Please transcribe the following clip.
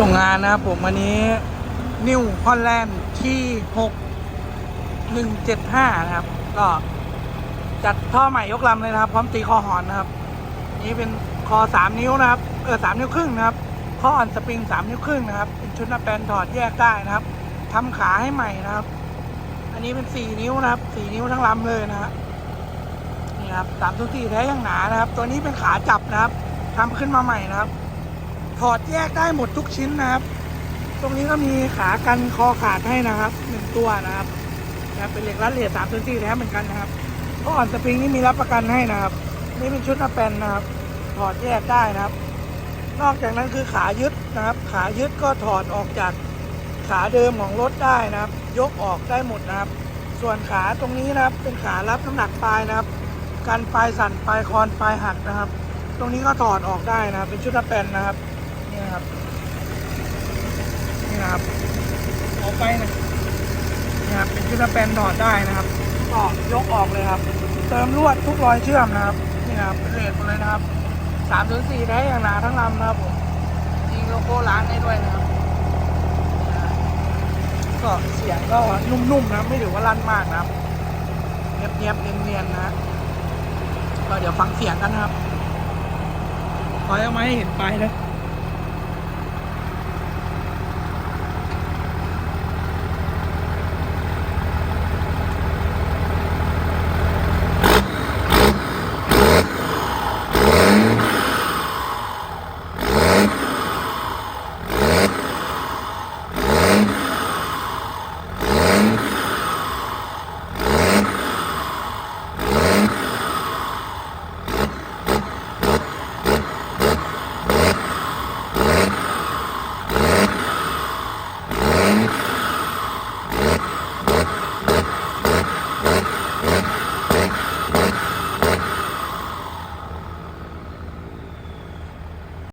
ส่งงานนะครับผมวันนี้นิวฮอลแลนด์ที่หกหนึ่งเจ็ดห้านะครับ ก็จัดท่อใหม่ยกลำเลยนะครับ พร้อมตีคอหอนนะครับ นี่เป็นคอสามนิ้วนะครับ เออสามนิ้วครึ่งนะครับข้ออ่อนสปริงสามนิ้วครึ่งนะครับ เป็นชุดน้าแปลนถอดแยกได้นะครับทำขาให้ใหม่นะครับ อันนี้เป็นสี่นิ้วนะครับสี่นิ้วทั้งลำเลยนะฮะนี่ครับสามตัวสี่แท้ยังหนานะครับ ตัวนี้เป็นขาจับนะครับทำขึ้นมาใหม่นะครับ ถอดแยกได้หมดทุกชิ้นนะครับ ตรงนี้ก็มีขากันคอขาดให้นะครับหนึ่งตัวนะครับนะเป็นเหล็กรัดเหล็กสามตัวสี่แท้เหมือนกันนะครับข้ออ่อนสปริงนี่มีรับประกันให้นะครับ นี่เป็นชุดหน้าแปนนะครับ ถอดแยกได้นะครับ นอกจากนั้นคือขายึดนะครับ ขายึดก็ถอดออกจากขาเดิมของรถได้นะครับ ยกออกได้หมดนะครับ ส่วนขาตรงนี้นะครับ เป็นขารับน้ำหนักปลายนะครับ การปลายสั่นปลายคอนปลายหักนะครับ ตรงนี้ก็ถอดออกได้นะครับ เป็นชุดหน้าแปนนะครับ นี่นะครับ นี่นะครับออกไปนะนี่ครับเป็นชุดหน้าแปลนถอดได้นะครับก็ยกออกเลยครับ เติมลวดทุกรอยเชื่อมนะครับ นี่นะครับเป็นเลทหมดเลยนะครับสามถึงสี่ได้อย่างหนาทั้งลำนะครับผมยิงโลโก้ร้านได้ด้วยนะครับ ก็เสียงก็นุ่มๆนะครับไม่ถือว่าลั่นมากนะครับเนียบๆเนียนๆนะฮะก็เดี๋ยวฟังเสียงกันนะครับขอเอาไม้ให้เห็นปลายเลย